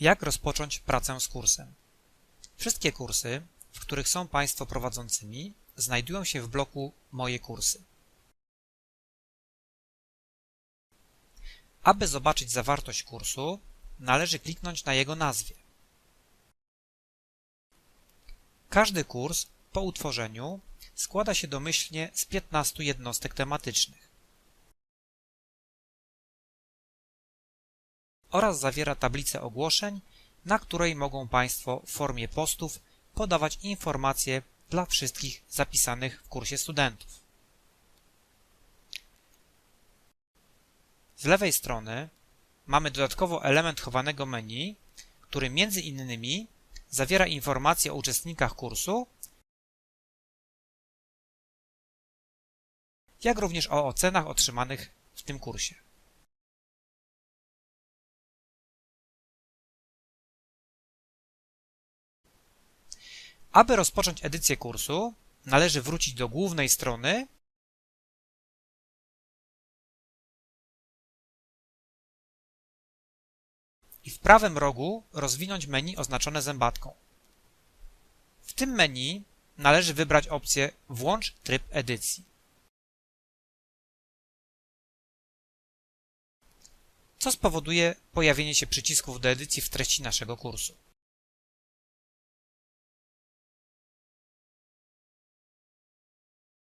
Jak rozpocząć pracę z kursem? Wszystkie kursy, w których są Państwo prowadzącymi, znajdują się w bloku Moje kursy. Aby zobaczyć zawartość kursu, należy kliknąć na jego nazwie. Każdy kurs po utworzeniu składa się domyślnie z 15 jednostek tematycznych oraz zawiera tablicę ogłoszeń, na której mogą Państwo w formie postów podawać informacje dla wszystkich zapisanych w kursie studentów. Z lewej strony mamy dodatkowo element chowanego menu, który między innymi zawiera informacje o uczestnikach kursu, jak również o ocenach otrzymanych w tym kursie. Aby rozpocząć edycję kursu, należy wrócić do głównej strony i w prawym rogu rozwinąć menu oznaczone zębatką. W tym menu należy wybrać opcję Włącz tryb edycji. co spowoduje pojawienie się przycisków do edycji w treści naszego kursu.